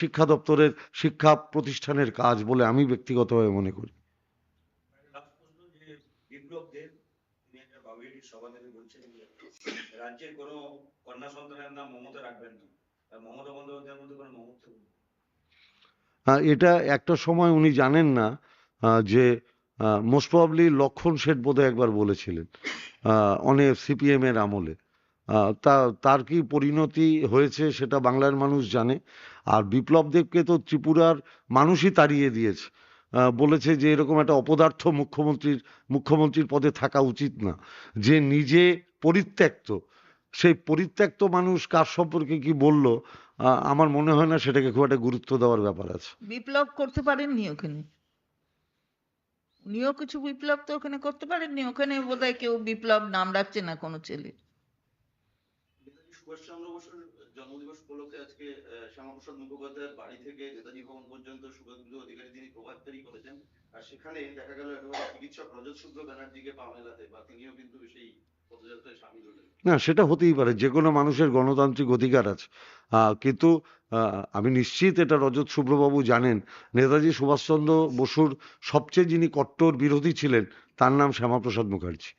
শিক্ষা দপ্তরের শিক্ষা প্রতিষ্ঠানের কাজ বলে আমি ব্যক্তিগতভাবে মনে করি। লাস্ট প্রশ্ন যে বিপ্লব দেব তিনি একটা বাবুইটির সভা থেকে বলছেন যে রাজ্যের কোনো কন্যা সন্তানের নাম মমতা রাখবেন না। মমতা বন্দ্যোপাধ্যায়ের মধ্যে কোনো মমত্ব এটা একটা সময় উনি জানেন না যে মোস্ট প্রবাবলি লক্ষণ শেঠ বোধহয় একবার বলেছিলেন আহ, অনেক সিপিএম এর আমলে। তা, তার কি পরিণতি হয়েছে সেটা বাংলার মানুষ জানে। আর বিপ্লব দেবকে তো ত্রিপুরার মানুষই তাড়িয়ে দিয়েছে। বলেছে যে এরকম একটা অপদার্থ মুখ্যমন্ত্রীর মুখ্যমন্ত্রীর পদে থাকা উচিত না। যে নিজে পরিত্যক্ত, সেই পরিত্যক্ত মানুষ কার সম্পর্কে কি বলল আমার মনে হয় না সেটাকে খুব একটা গুরুত্ব দেওয়ার ব্যাপার আছে। বিপ্লব করতে পারেননি ওখানে? উনিও কিছু বিপ্লব তো ওখানে করতে পারেননি? ওখানে বোধহয় কেউ বিপ্লব নাম রাখছে না কোনো ছেলে সুভাষচন্দ্র বসুর জন্মদিবস উপলক্ষে আজকে শ্যামাপ্রসাদ মুখোপাধ্যায়ের বাড়ি থেকে নেতাজি ভবন পর্যন্ত শুভেন্দু অধিকারী তিনি প্রভাত ফেরি করেছেন। আর সেখানে দেখা গেল একেবারে চিকিৎসক রজত শুক্র ব্যানার্জিকে পা মেলাতে বা তিনিও কিন্তু সেই না, সেটা হতেই পারে, যে কোনো মানুষের গণতান্ত্রিক অধিকার আছে। কিন্তু আমি নিশ্চিত এটা রজত শুভ্রবাবু জানেন, নেতাজি সুভাষচন্দ্র বসুর সবচেয়ে যিনি কট্টর বিরোধী ছিলেন, তার নাম শ্যামাপ্রসাদ মুখার্জি।